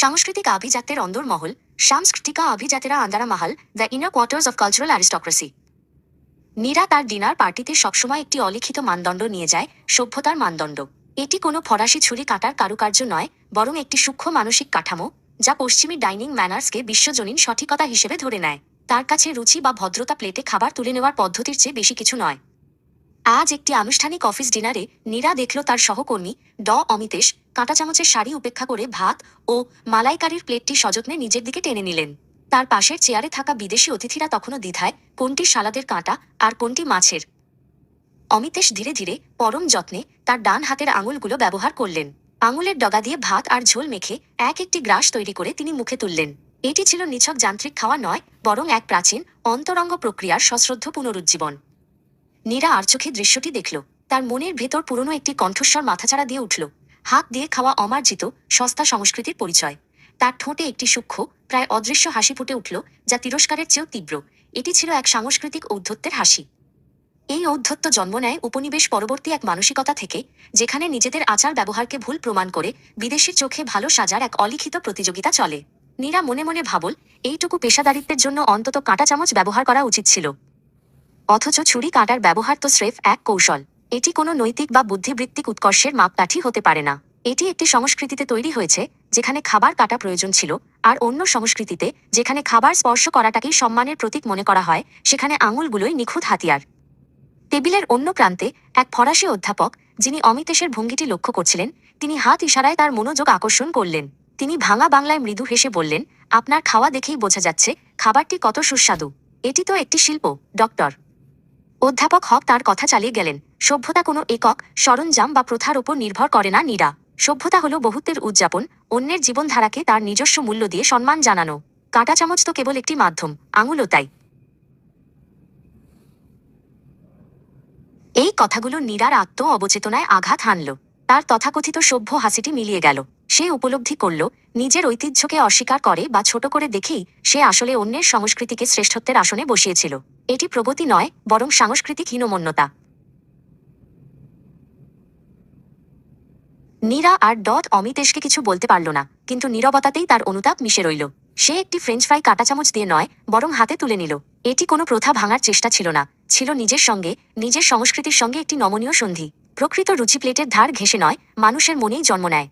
সাংস্কৃতিক আভিজাত্যের অন্দরমহল, সাংস্কৃতিকা আভিজাতেরা আন্দারা মাহাল, the inner quarters of cultural aristocracy. Nira তার ডিনার পার্টিতে সবসময় একটি অলিখিত মানদণ্ড নিয়ে যায়, সভ্যতার মানদণ্ড। এটি কোনো ফরাসি ছুরি কাটার কারুকার্য নয়, বরং একটি সূক্ষ্ম মানসিক কাঠামো, যা পশ্চিমী ডাইনিং ম্যানার্সকে বিশ্বজনীন সঠিকতা হিসেবে ধরে নেয়। তার কাছে রুচি বা ভদ্রতা প্লেটে খাবার তুলে নেওয়ার পদ্ধতির চেয়ে বেশি কিছু নয়। আজ একটি আনুষ্ঠানিক অফিস ডিনারে নীরা দেখল তার সহকর্মী, ড. অমিতেশ, কাঁটা চামচের শাড়ি উপেক্ষা করে ভাত ও মালাইকারির প্লেটটি সযত্নে নিজের দিকে টেনে নিলেন। তার পাশের চেয়ারে থাকা বিদেশি অতিথিরা তখনও দ্বিধায়, কোনটি সালাদের কাঁটা আর কোনটি মাছের। অমিতেশ ধীরে ধীরে পরম যত্নে তার ডান হাতের আঙুলগুলো ব্যবহার করলেন। আঙুলের ডগা দিয়ে ভাত আর ঝোল মেখে এক একটি গ্রাস তৈরি করে তিনি মুখে তুললেন। এটি ছিল নিছক যান্ত্রিক খাওয়া নয়, বরং এক প্রাচীন অন্তরঙ্গ প্রক্রিয়ার সশ্রদ্ধ পুনরুজ্জীবন। নীরা আর চোখে দৃশ্যটি দেখল। তার মনের ভেতর পুরনো একটি কণ্ঠস্বর মাথাচাড়া দিয়ে উঠল। হাত দিয়ে খাওয়া অমার্জিত, সস্তা সংস্কৃতির পরিচয়। তার ঠোঁটে একটি সূক্ষ্ম, প্রায় অদৃশ্য হাসি ফুটে উঠল, যা তিরস্কারের চেয়েও তীব্র। এটি ছিল এক সাংস্কৃতিক ঔদ্ধত্যের হাসি। এই ঔদ্ধত্য জন্ম নেয় উপনিবেশ পরবর্তী এক মানসিকতা থেকে, যেখানে নিজেদের আচার ব্যবহারকে ভুল প্রমাণ করে বিদেশির চোখে ভালো সাজার এক অলিখিত প্রতিযোগিতা চলে। নীরা মনে মনে ভাবল, এইটুকু পেশাদারিত্বের জন্য অন্তত কাঁটা চামচ ব্যবহার করা উচিত ছিল। অথচ ছুরি কাটার ব্যবহার তো স্রেফ এক কৌশল। এটি কোনো নৈতিক বা বুদ্ধিবৃত্তিক উৎকর্ষের মাপকাঠি হতে পারে না। এটি একটি সংস্কৃতিতে তৈরি হয়েছে, যেখানে খাবার কাটা প্রয়োজন ছিল, আর অন্য সংস্কৃতিতে, যেখানে খাবার স্পর্শ করাটাকেই সম্মানের প্রতীক মনে করা হয়, সেখানে আঙুলগুলোই নিখুঁত হাতিয়ার। টেবিলের অন্য প্রান্তে, এক ফরাসি অধ্যাপক, যিনি অমিতেশের ভঙ্গিটি লক্ষ্য করছিলেন, তিনি হাত ইশারায় তার মনোযোগ আকর্ষণ করলেন। তিনি ভাঙা বাংলায় মৃদু হেসে বললেন, আপনার খাওয়া দেখেই বোঝা যাচ্ছে, খাবারটি কত সুস্বাদু। এটি তো একটি শিল্প, ডক্টর। অধ্যাপক হক তার কথা চালিয়ে গেলেন। সভ্যতা কোনো একক, সরঞ্জাম বা প্রথার ওপর নির্ভর করে না নীরা। সভ্যতা হলো বহুত্বের উদযাপন, অন্যের জীবনধারাকে তার নিজস্ব মূল্য দিয়ে সম্মান জানানো। কাঁটা চামচ তো কেবল একটি মাধ্যম, আঙুলও তাই। এই কথাগুলো নীরার আত্ম অবচেতনায় আঘাত হানল। তার তথাকথিত সভ্য হাসিটি মিলিয়ে গেল। সে উপলব্ধি করল, নিজের ঐতিহ্যকে অস্বীকার করে বা ছোট করে দেখেই সে আসলে অন্যের সংস্কৃতিকে শ্রেষ্ঠত্বের আসনে বসিয়েছিল। এটি প্রগতি নয়, বরং সাংস্কৃতিক হীনমন্যতা। নীরা আর ডট অমিতেশকে কিছু বলতে পারল না, কিন্তু নীরবতাতেই তার অনুতাপ মিশে রইল। সে একটি ফ্রেঞ্চ ফ্রাই কাটা চামচ দিয়ে নয়, বরং হাতে তুলে নিল। এটি কোনো প্রথা ভাঙার চেষ্টা ছিল না, ছিল নিজের সঙ্গে, নিজের সংস্কৃতির সঙ্গে একটি নমনীয় সন্ধি। প্রকৃত রুচি প্লেটের ধার ঘেঁষে নয় মানুষের মনেই জন্ম নেয়।